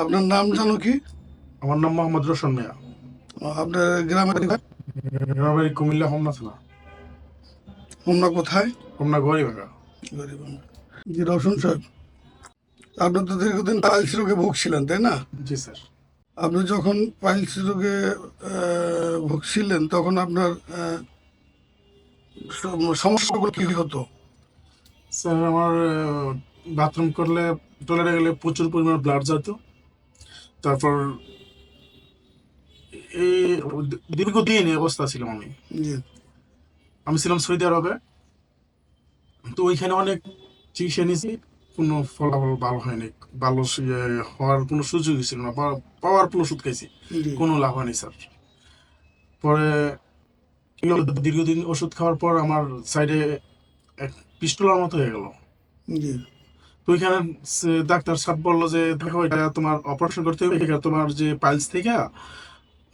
আপনার নাম জানো কি? আমার নাম মোহাম্মদ রোশন মিয়া। আপনার গ্রামের বাড়ি কুমিল্লা হোমনা থানা হোমনা কোথায়? হোমনা গরিবাগা। গরিবাঙ্গা। জি রওশন সাহেব আপনি তো দীর্ঘদিন পাইলস রোগে ভুগছিলেন তাই না? জি স্যার। আপনি যখন পাইলস রোগে ভুগছিলেন তখন আপনার সমস্যাগুলো কি হতো? স্যার আমার বাথরুম করলে টয়লেটে গেলে প্রচুর পরিমাণ ব্লাড যেত তারপর এই দীর্ঘদিন এই অবস্থা ছিলাম আমি। আমি ছিলাম সৌদি আরবে। তো ওইখানে অনেক চিকিৎসা নিয়েছি কোনো ফলাফল ভালো হয়নি। ভালো হওয়ার কোনো সুযোগই ছিল না। পাওয়ার কোনো ওষুধ খাইছি কোনো লাভ হয়নি স্যার। পরে দীর্ঘদিন ওষুধ খাওয়ার পর আমার সাইডে এক পিস্টলার মতো হয়ে গেল। তো ওইখানে ডাক্তার সাহেব বলল যে দেখো এটা তোমার অপারেশন করতে হবে এটা তোমার যে পাইলস থেকে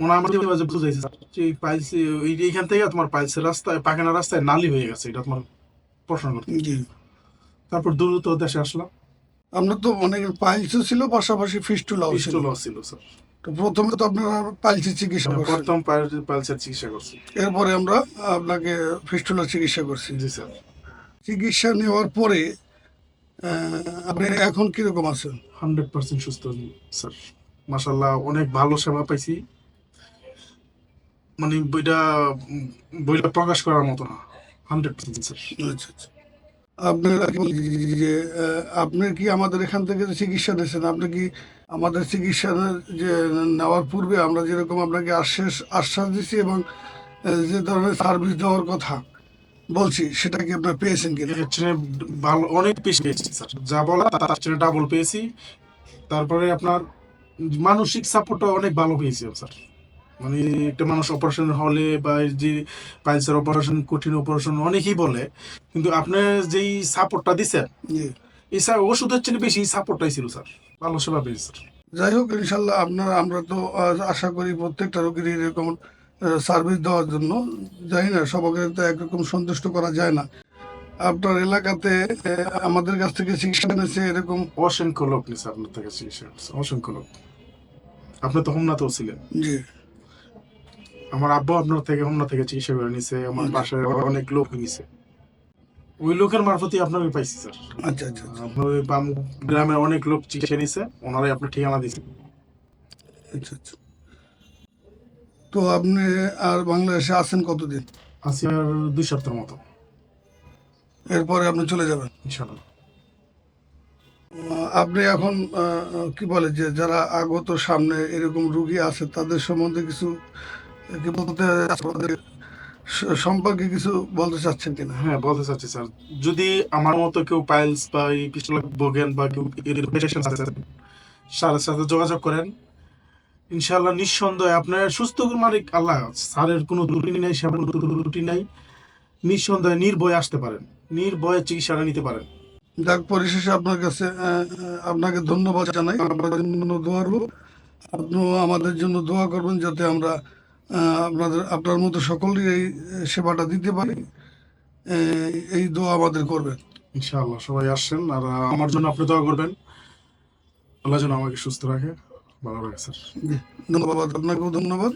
ওনা আমাদের বুঝাইছে যে পাইলস এইখান থেকে তোমার পাইলসের রাস্তায় পাখানা রাস্তায় নালি হয়ে গেছে এটা তোমার অপারেশন করতে তারপর দ্রুত দেশে আসলাম। আপনার তো অনেক পাইলসও ছিল পাশাপাশি ফিস্টুলাও ছিল। ছিল স্যার তো প্রথমে তো আপনারা পাইলসের চিকিৎসা করছেন। প্রথম পাইলসের চিকিৎসা করছি। এরপরে আমরা আপনাকে ফিস্টুলার চিকিৎসা করছি। জি স্যার চিকিৎসা নেওয়ার পরে আপনি এখন কীরকম আছেন? হান্ড্রেড পার্সেন্ট সুস্থ স্যার। মাসাল্লাহ অনেক ভালো সেবা পাইছি। মানে বইটা বইটা প্রকাশ করার মতো না। Hundred percent sir. আচ্ছা আচ্ছা। আপনার যে আপনি কি আমাদের এখান থেকে চিকিৎসা নিয়েছেন আপনি কি আমাদের চিকিৎসা যে নেওয়ার পূর্বে আমরা যেরকম আপনাকে আশ্বাস আশ্বাস দিচ্ছি এবং যে ধরনের সার্ভিস দেওয়ার কথা বলছি সেটা কি আপনার পেয়েছেন চেয়ে ভালো অনেক বেশি পেয়েছি স্যার। যা বলা তার চেয়ে ডাবল পেয়েছি। তারপরে আপনার মানসিক সাপোর্টটা অনেক ভালো পেয়েছি স্যার। মানে একটা মানুষ অপারেশন হলে বা যে পাইলসের অপারেশন কঠিন অপারেশন অনেকেই বলে কিন্তু আপনি যেই সাপোর্টটা দিচ্ছেন এই স্যার ওষুধের চেয়ে বেশি সাপোর্টটাই ছিল স্যার। ভালো সেবা পেয়েছি স্যার। যাই হোক ইনশাল্লাহ আপনার আমরা তো আশা করি প্রত্যেকটা রোগীর এরকম সার্ভিস দেওয়ার জন্য। জানি না সবাইকে তো একরকম সন্তুষ্ট করা যায় না। আপনার এলাকাতে আমাদের কাছ থেকে চিকিৎসা নিয়েছে এরকম? অসংখ্য লোক নিছে আপনার থেকে চিকিৎসা অসংখ্য লোক। আপনি তো হোমনাতেও ছিলেন। জি। আমার আব্বু আপনার থেকে হোমনা থেকে চিকিৎসা করে নিছে আমার পাশে অনেক লোক নিছে ওই লোকের মারফতই আপনাকে পাইছি স্যার। আচ্ছা আচ্ছা আচ্ছা, আপনার ওই বাম গ্রামের অনেক লোক চিকিৎসা নিছে ওনারাই আপনার ঠিকানা দিছে আচ্ছা আচ্ছা। তো আপনি আর বাংলাদেশে আছেন কতদিন? আছি আর দুই সপ্তাহের মতো। এরপরে আপনি চলে যাবেন? ইনশাল্লাহ আপনি এখন কি বলে যে যারা আগত সামনে এরকম রুগী আছে তাদের সম্বন্ধে কিছু কি বলতে সম্পর্কে কিছু বলতে চাচ্ছেন কিনা? হ্যাঁ বলতে চাচ্ছি স্যার। যদি আমার মতো কেউ পাইলস বা এই পিস্তল ভোগেন বা কেউ ইরিটেশন আছে স্যারের সাথে যোগাযোগ করেন। ইনশাআল্লাহ নিঃসন্দেহে আপনার সুস্থ মালিক আল্লাহ স্যারের কোনো ত্রুটি নেই সেবার কোনো ত্রুটি নাই নিঃসন্দেহে নির্ভয়ে আসতে পারেন নির্ভয়ে চিকিৎসাটা নিতে পারেন। যাক পরিশেষে আপনার কাছে আপনাকে ধন্যবাদ জানাই। আপনার জন্য দোয়া আপনিও আমাদের জন্য দোয়া করবেন যাতে আমরা আপনাদের আপনার মতো সকলেই এই সেবাটা দিতে পারি। এই- এই দোয়া আমাদের করবেন। ইনশাআল্লাহ সবাই আসছেন আর আমার জন্য আপনি দোয়া করবেন। আল্লাহ যেন আমাকে সুস্থ রাখে। ভালো লাগে স্যার ধন্যবাদ আপনাকেও ধন্যবাদ।